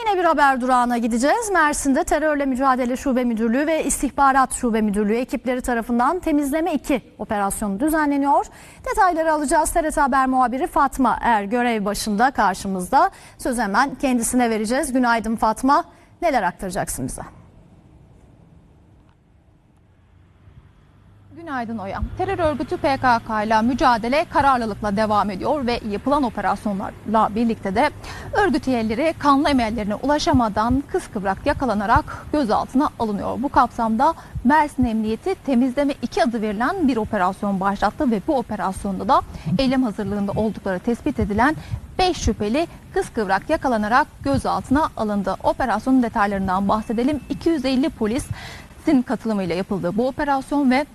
Yine bir haber durağına gideceğiz. Mersin'de Terörle Mücadele Şube Müdürlüğü ve İstihbarat Şube Müdürlüğü ekipleri tarafından Temizleme 2 operasyonu düzenleniyor. Detayları alacağız. TRT Haber muhabiri Fatma Er görev başında karşımızda. Söz hemen kendisine vereceğiz. Günaydın Fatma. Neler aktaracaksın bize? Günaydın Oya. Terör örgütü PKK ile mücadele kararlılıkla devam ediyor ve yapılan operasyonlarla birlikte de örgüt üyeleri kanlı emellerine ulaşamadan kıskıvrak yakalanarak gözaltına alınıyor. Bu kapsamda Mersin Emniyeti temizleme 2 adı verilen bir operasyon başlattı ve bu operasyonda da eylem hazırlığında oldukları tespit edilen 5 şüpheli kıskıvrak yakalanarak gözaltına alındı. Operasyonun detaylarından bahsedelim. 250 polisin katılımıyla yapıldı bu operasyon ve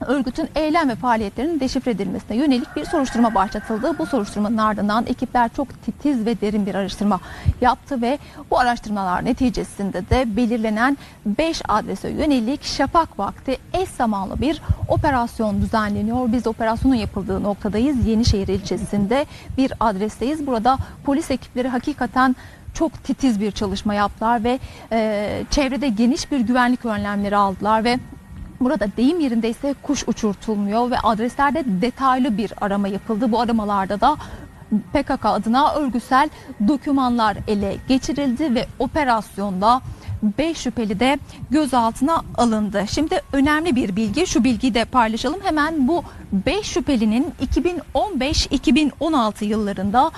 örgütün eylem ve faaliyetlerinin deşifre edilmesine yönelik bir soruşturma başlatıldı. Bu soruşturmanın ardından ekipler çok titiz ve derin bir araştırma yaptı ve bu araştırmalar neticesinde de belirlenen 5 adrese yönelik şafak vakti eş zamanlı bir operasyon düzenleniyor. Biz operasyonun yapıldığı noktadayız. Yenişehir ilçesinde bir adresteyiz. Burada polis ekipleri hakikaten çok titiz bir çalışma yaptılar ve e, çevrede geniş bir güvenlik önlemleri aldılar ve Burada deyim yerindeyse kuş uçurtulmuyor ve adreslerde detaylı bir arama yapıldı. Bu aramalarda da PKK adına örgütsel dokümanlar ele geçirildi ve operasyonda 5 şüpheli de gözaltına alındı. Şimdi önemli bir bilgi, şu bilgiyi de paylaşalım. Hemen bu 5 şüphelinin 2015-2016 yıllarında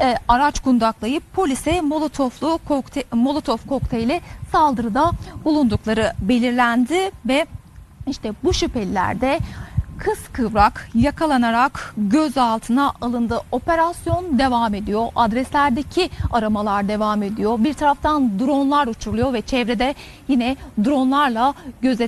e, araç kundaklayıp polise molotoflu kokte, molotof kokteyli saldırıda bulundukları belirlendi ve işte bu şüpheliler de kıskıvrak yakalanarak gözaltına alındı. Operasyon devam ediyor. Adreslerdeki aramalar devam ediyor. Bir taraftan dronlar uçuruluyor ve çevrede yine dronlarla gözet